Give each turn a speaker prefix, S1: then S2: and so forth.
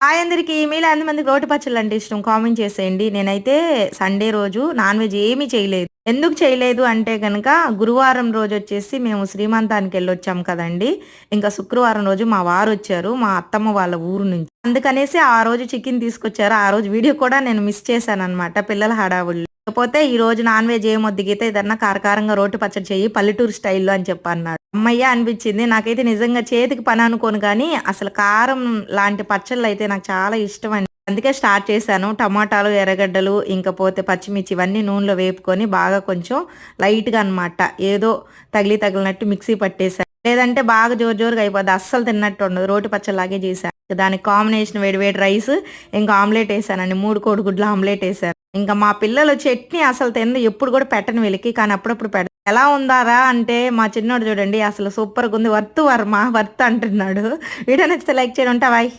S1: Hi అందరికి మీలో ఎంతమందికి రోటి పచ్చళ్ళు అంటే ఇష్టం. కామెంట్ చేసేయండి. నేనైతే సండే రోజు నాన్ వెజ్ ఏమీ చేయలేదు. ఎందుకు చేయలేదు అంటే కనుక గురువారం రోజు వచ్చేసి మేము శ్రీమంతానికి వెళ్ళొచ్చాం కదండి. ఇంకా శుక్రవారం రోజు మా వారు వచ్చారు మా అత్తమ్మ వాళ్ళ ఊరు నుంచి. అందుకనేసి ఆ రోజు చికెన్ తీసుకొచ్చారు. ఆ రోజు వీడియో కూడా నేను మిస్ చేశాను అనమాట పిల్లల హడావుళ్ళు లేకపోతే ఈ రోజు నాన్ వెజ్ ఏం గీత ఏదన్నా కారకారంగా రోటి పచ్చడి చెయ్యి పల్లెటూరు స్టైల్లో అని చెప్పి అమ్మయ్య అనిపించింది. నాకైతే నిజంగా చేతికి పని అనుకోను కానీ అసలు కారం లాంటి పచ్చళ్ళు అయితే నాకు చాలా ఇష్టం అండి. అందుకే స్టార్ట్ చేశాను. టమాటాలు ఎర్రగడ్డలు ఇంకా పోతే పచ్చిమిర్చి ఇవన్నీ నూనెలో వేపుకొని బాగా కొంచెం లైట్గా అనమాట ఏదో తగిలి తగిలినట్టు మిక్సీ పట్టేశాను లేదంటే బాగా జోరు జోరుగా అయిపోద్ది. అస్సలు తిన్నట్టు ఉండదు. రోటి పచ్చలాగే చేశాను దానికి కాంబినేషన్ వేడి వేడి రైస్ ఇంకా ఆమ్లెట్ వేసానండి. మూడు కోడిగుడ్లు ఆమ్లెట్ వేసాను. ఇంకా మా పిల్లలు చట్నీ అసలు తిన్న ఎప్పుడు కూడా పెట్టను వీళ్ళకి. కానీ అప్పుడప్పుడు పెడ ఎలా ఉందారా అంటే మా చిన్నోడు చూడండి అసలు సూపర్గా ఉంది. వర్త్ వర్మ వర్త్ అంటున్నాడు. వీడియో నచ్చితే లైక్ చేయడం ఉంటా బాయ్.